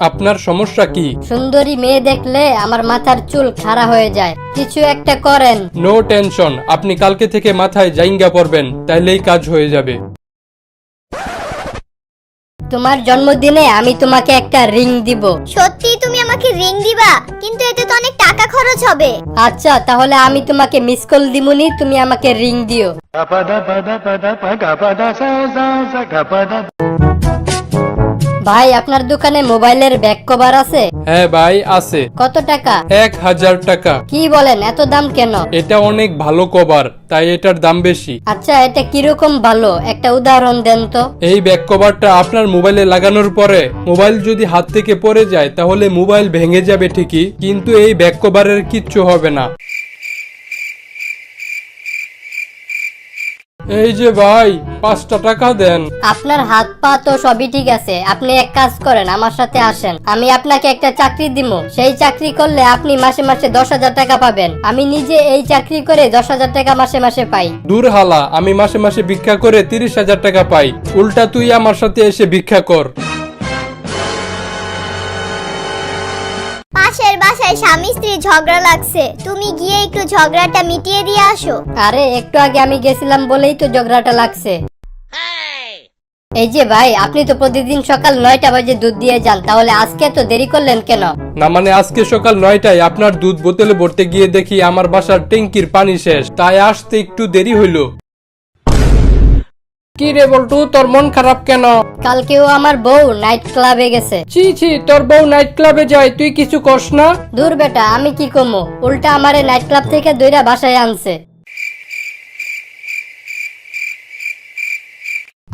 আপনার সমস্যা কি? সুন্দরী মেয়ে দেখলে আমার মাথার চুল খাড়া হয়ে যায়। কিছু একটা করেন। নো টেনশন আপনি কালকে থেকে মাথায় জাইঙ্গা পড়বেন তাইলেই কাজ হয়ে যাবে। তোমার জন্মদিনে আমি তোমাকে একটা রিং দিব। সত্যি তুমি আমাকে রিং দিবা? কিন্তু এতে তো অনেক টাকা খরচ হবে। আচ্ছা তাহলে আমি তোমাকে মিস কল দিমুনি তুমি আমাকে রিং দিও। ভাই আপনার দোকানে মোবাইলের ব্যাক কভার আছে? হ্যাঁ ভাই আছে। কত টাকা? এক হাজার টাকা। কি বলেন এত দাম কেন? এটা অনেক ভালো কভার তাই এটার দাম বেশি। আচ্ছা এটা কীরকম ভালো? একটা উদাহরণ দেন তো। এই ব্যাক কভারটা আপনার মোবাইলে লাগানোর পরে মোবাইল যদি হাত থেকে পড়ে যায় তাহলে মোবাইল ভেঙে যাবে ঠিকই কিন্তু এই ব্যাক কভারের কিচ্ছু হবে না। এই যে ভাই পাঁচটা টাকা দেন। আপনার হাত পা তো সবই ঠিক আছে। আপনি এক কাজ করেন আমার সাথে আসেন। আমি আপনাকে একটা চাকরি দিব সেই চাকরি করলে আপনি মাসে মাসে দশ হাজার টাকা পাবেন। আমি নিজে এই চাকরি করে দশ হাজার টাকা মাসে মাসে পাই। দূর হালা আমি মাসে মাসে ভিক্ষা করে তিরিশ হাজার টাকা পাই। উল্টা তুই আমার সাথে এসে ভিক্ষা কর। পাশের বাসায় স্বামী স্ত্রী ঝগড়া লাগছে। তুমি গিয়ে একটু ঝগড়াটা মিটিয়ে দিয়ে আসো। আরে একটু আগে আমি গেছিলাম বলেই তো ঝগড়াটা লাগছে। এই যে ভাই আপনি তো প্রতিদিন সকাল নয়টা বাজে দুধ দিয়ে যান তাহলে আজকে তো দেরি করলেন কেন? না মানে আজকে সকাল নয়টায় আপনার দুধ বোতলে ভরতে গিয়ে দেখি আমার বাসার ট্যাঙ্কির পানি শেষ তাই আসতে একটু দেরি হইল। কি রে বল্টু তোর মন খারাপ কেন? কালকেও আমার বউ নাইট ক্লাবে গেছে। ছি ছি তোর বউ নাইট ক্লাবে যায় তুই কিছু কস না? দূর বেটা আমি কি কমো? উল্টা আমারে নাইট ক্লাব থেকে দইরা বাসায় আনছে।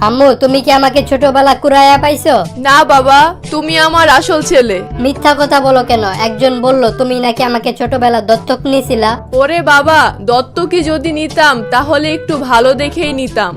আম্মু তুমি কি আমাকে ছোটবেলা কুড়াইয়া পাইছো? না বাবা তুমি আমার আসল ছেলে। মিথ্যা কথা বলো কেন? একজন বলল তুমি নাকি আমাকে ছোটবেলা দত্তক নিয়েছিলা ওরে বাবা দত্তকে যদি নিতাম তাহলে একটু ভালো দেখেই নিতাম।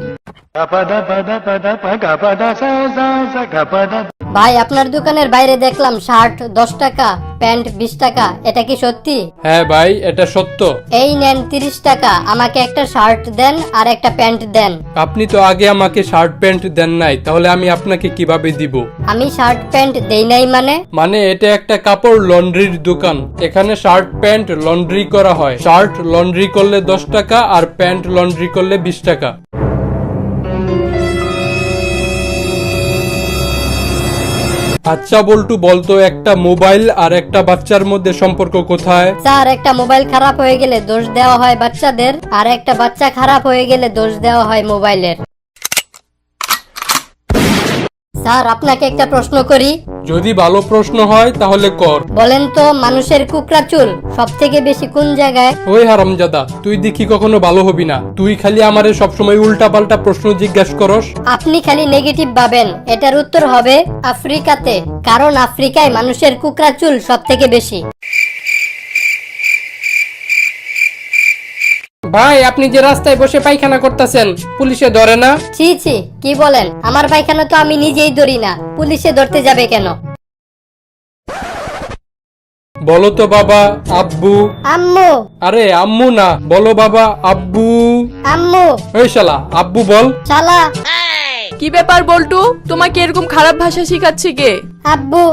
ভাই আপনার দোকানের বাইরে দেখলাম শার্ট দশ টাকা প্যান্ট বিশ টাকা। এটা কি সত্যি? হ্যাঁ ভাই এটা সত্য। এই নেন তিরিশ টাকা। আমাকে একটা শার্ট দেন আর একটা প্যান্ট দেন। আপনি তো আগে আমাকে শার্ট প্যান্ট দেন নাই তাহলে আমি আপনাকে কীভাবে দিব? আমি শার্ট প্যান্ট দেই নাই মানে? মানে এটা একটা কাপড় লন্ড্রির দোকান। এখানে শার্ট প্যান্ট লন্ড্রি করা হয়। শার্ট লন্ড্রি করলে দশ টাকা আর প্যান্ট লন্ড্রি করলে বিশ টাকা। আচ্ছা বল্টু, বলতো একটা মোবাইল আর একটা বাচ্চার মধ্যে সম্পর্ক কোথায়? স্যার, একটা মোবাইল খারাপ হয়ে গেলে দোষ দেওয়া হয় বাচ্চাদের, আর একটা বাচ্চা খারাপ হয়ে গেলে দোষ দেওয়া হয় মোবাইলের। স্যার আপনাকে একটা প্রশ্ন করি। যদি ভালো প্রশ্ন হয় তাহলে কর। বলেন তো মানুষের কুকরা চুল সব থেকে বেশি কোন জায়গায়? ওই হারামজাদা তুই দেখি কখনো ভালো হবি না। তুই খালি আমারে সবসময় উল্টা পাল্টা প্রশ্ন জিজ্ঞাসা করস। আপনি খালি নেগেটিভ ভাবেন এটার উত্তর হবে আফ্রিকাতে কারণ আফ্রিকায় মানুষের কুকরা চুল সব থেকে বেশি। ভাই আপনি যে রাস্তায় বসে পায়খানা করতেছেন পুলিশে ধরে না? ছি ছি কি বলেন? আমার পায়খানা তো আমি নিজেই ধরি না। পুলিশে ধরতে যাবে কেন? বলো তো বাবা আব্বু। আম্মু। আরে আম্মু না বলো বাবা আব্বু। আম্মু। ওই শালা আব্বু বল। শালা। কি ব্যাপার বল্টু? তোমাকে এরকম খারাপ ভাষা শিখাচ্ছে কে? আব্বু।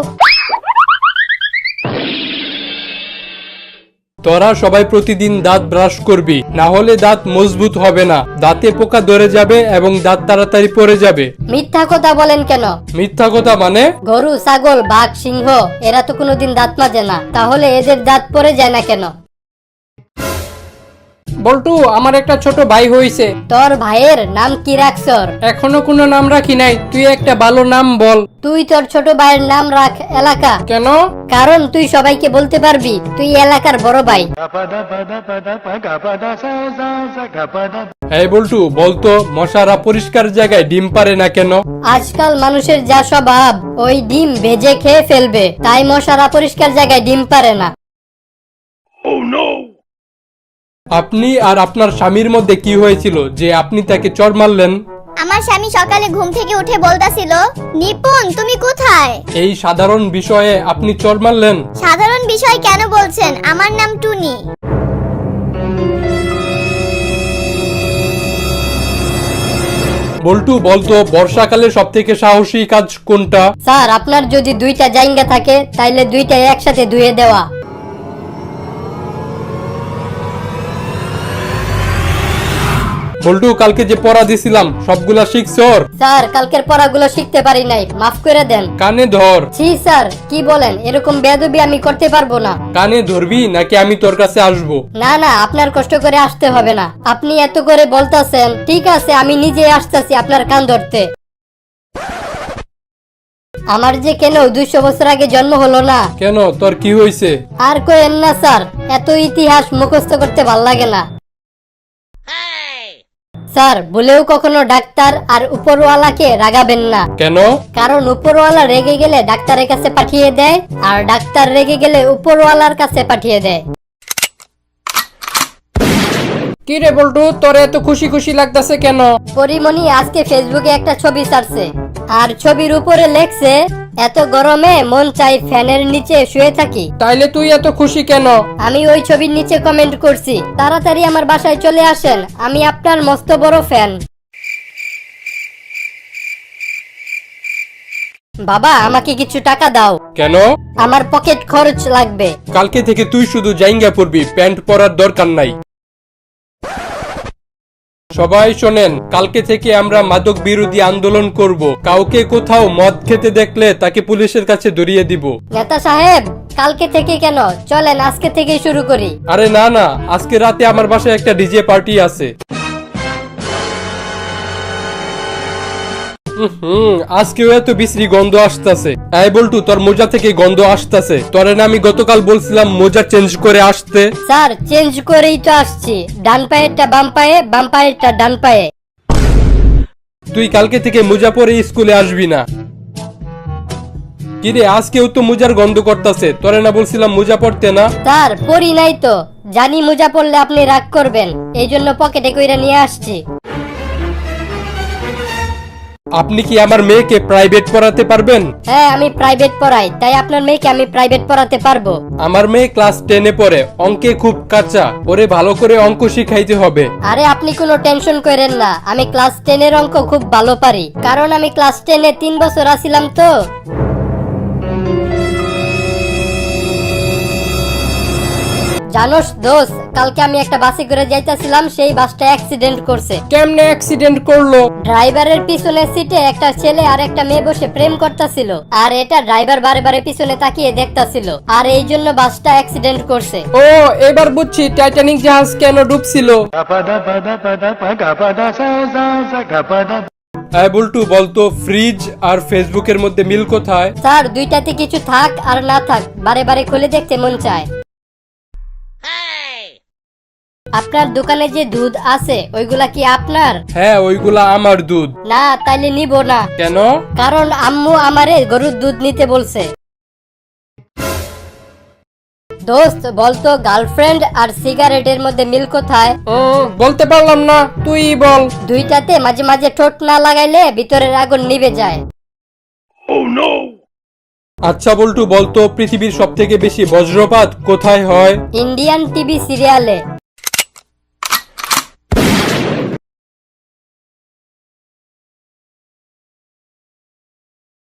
তোরা সবাই প্রতিদিন দাঁত ব্রাশ করবি না হলে দাঁত মজবুত হবে না। দাঁতে পোকা ধরে যাবে এবং দাঁত তাড়াতাড়ি পড়ে যাবে। মিথ্যা কথা বলেন কেন? মিথ্যা কথা মানে? গরু ছাগল বাঘ সিংহ এরা তো কোনোদিন দাঁত মাজে না। তাহলে এদের দাঁত পড়ে যায় না কেন? বল্টু আমার একটা ছোট ভাই হইছে। তোর ভাইয়ের নাম কি রাখছর এখনও কোনো নাম রাখি নাই। তুই একটা ভালো নাম বল। তুই তোর ছোট ভাইয়ের নাম রাখ এলাকা। কেন? কারণ তুই সবাইকে বলতে পারবি তুই এলাকার বড় ভাই। এই বল্টু বলতো মশারা পরিষ্কার জায়গায় ডিম পারে না কেন? আজকাল মানুষের যা স্বভাব ওই ডিম ভেজে খেয়ে ফেলবে। তাই মশারা পরিষ্কার জায়গায় ডিম পারে না। আপনি আর আপনার স্বামীর মধ্যে কি হয়েছিল যে আপনি তাকে চর মারলেন? আমার স্বামী সকালে ঘুম থেকে উঠে বলতাছিল নিপুণ তুমি কোথায়? এই সাধারণ বিষয়ে আপনি চর মারলেন? সাধারণ বিষয় কেন বলছেন? আমার নাম টুনি। বল্টু বলতো বর্ষাকালে সব থেকে সাহসী কাজ কোনটা? স্যার আপনার যদি দুইটা জায়গা থাকে তাইলে দুইটা একসাথে ধুয়ে দেওয়া। বল্টু কালকে যে পড়া দিছিলাম সবগুলা শিখছর স্যার। কালকের পড়াগুলো শিখতে পারি নাই মাফ করে দেন। কানে ধর। জি স্যার কি বলেন এরকম বেদবি আমি করতে পারব না। কানে ধরবি নাকি আমি তোর কাছে আসব? না না আপনার কষ্ট করে আসতে হবে না। আপনি এত করে বলতাছেন ঠিক আছে আমি নিজে আসতেছি আপনার কান ধরতে। আমার যে কেন দুইশো বছর আগে জন্ম হলো না? কেন তোর কি হয়েছে আর কোয়েন না স্যার এত ইতিহাস মুখস্থ করতে ভালো লাগে না। স্যার বলেও কখনো ডাক্তার আর উপরওয়ালাকে রাগাবেন না। কেন? কারণ উপরওয়ালা রেগে গেলে ডাক্তারের কাছে পাঠিয়ে দেয় আর ডাক্তার রেগে গেলে উপরওয়ালার কাছে পাঠিয়ে দেয়। কি রে বল্টু তোর এত খুশি খুশি লাগতেছে কেন? পরিমণি আজকে ফেসবুকে একটা ছবি ছাড়ছে আর ছবির উপরে লেখছে এত গরমে মন চাই ফ্যানের নিচে শুয়ে থাকি। তাইলে তুই এত খুশি কেন? আমি ওই ছবির নিচে কমেন্ট করছি। তাড়াতাড়ি আমার বাসায় চলে আসেন। আমি আপনার মস্ত বড় ফ্যান। বাবা আমাকে কিছু টাকা দাও। কেন? আমার পকেট খরচ লাগবে। কালকে থেকে তুই শুধু জাইঙ্গা পরবি প্যান্ট পরার দরকার নাই। সবাই শোনেন কালকে থেকে আমরা মাদক বিরোধী আন্দোলন করব। কাউকে কোথাও মদ খেতে দেখলে তাকে পুলিশের কাছে ধরিয়ে দিব। নেতা সাহেব কালকে থেকে কেন? চলেন আজকে থেকে শুরু করি। আরে না না আজকে রাতে আমার বাসায় একটা ডিজে পার্টি আছে। হুম আজকেও এত বিশ্রী গন্ধ আসতেছে। এই বল্টু তোর মোজা থেকে গন্ধ আসতেছে। তোরে না আমি গতকাল বলছিলাম মোজা চেঞ্জ করে আসতে। স্যার চেঞ্জ করেই তো আসছি। ডান পায়েরটা বাম পায়ে বাম পায়েরটা ডান পায়ে। তুই কালকে থেকে মোজা পরে স্কুলে আসবি না। কিরে আজকেও তো মোজার গন্ধ করতেছে। তোরে না বলছিলাম মোজা পড়তে না? স্যার পরি নাই তো। জানি মোজা পড়লে আপনি রাগ করবেন। এই জন্য পকেটে কইরা নিয়ে আসছি। আপনি কি আমার মেয়েকে প্রাইভেট পড়াতে পারবেন? হ্যাঁ আমি প্রাইভেট পড়াই। তাই আপনার মেয়েকে আমি প্রাইভেট পড়াতে পারব। আমার মেয়ে ক্লাস টেনে পড়ে। অঙ্কে খুব কাঁচা। ওরে ভালো করে অঙ্ক শিখাইতে হবে। আরে আপনি কোনো টেনশন করেন না। আমি ক্লাস টেনের অঙ্ক খুব ভালো পারি। কারণ আমি ক্লাস টেনে তিন বছর আছিলাম তো। জানোস দোষ কালকে আমি একটা বাসে করে যাইতাছিলাম সেই বাসটা অ্যাক্সিডেন্ট করছে। কেমনে অ্যাক্সিডেন্ট করল? ড্রাইভারের পিছনের সিটে একটা ছেলে আর একটা মেয়ে বসে প্রেম করতেছিল আর এটা ড্রাইভার বারে বারে পিছনে তাকিয়ে দেখতাছিল আর এই জন্য বাসটা অ্যাক্সিডেন্ট করছে। ও এবার বুঝছি টাইটানিক জাহাজ কেন ডুবছিল। হ্যাঁ বল্টু বলতো ফ্রিজ আর ফেসবুকের মধ্যে মিল কোথায়? স্যার দুইটাতে কিছু থাক আর না থাক বারে বারে খুলে দেখতে মন চায়। আপনার দোকানে যে দুধ আছে ওইগুলা কি আপনার? হ্যাঁ ওইগুলা আমার দুধ। না তাইলে নিব না। কেন? কারণ আম্মু আমারে গরুর দুধ নিতে বলছে। দোস্ত বলতো গার্লফ্রেন্ড আর সিগারেটের মধ্যে মিল কোথায়? বলতে পারলাম না। তুই বল। দুইটাতে মাঝে মাঝে ঠোঁট না লাগাইলে ভিতরের আগুন নিভে যায়। আচ্ছা বল্টু বলতো পৃথিবীর সব থেকে বেশি বজ্রপাত কোথায় হয়? ইন্ডিয়ান টিভি সিরিয়ালে।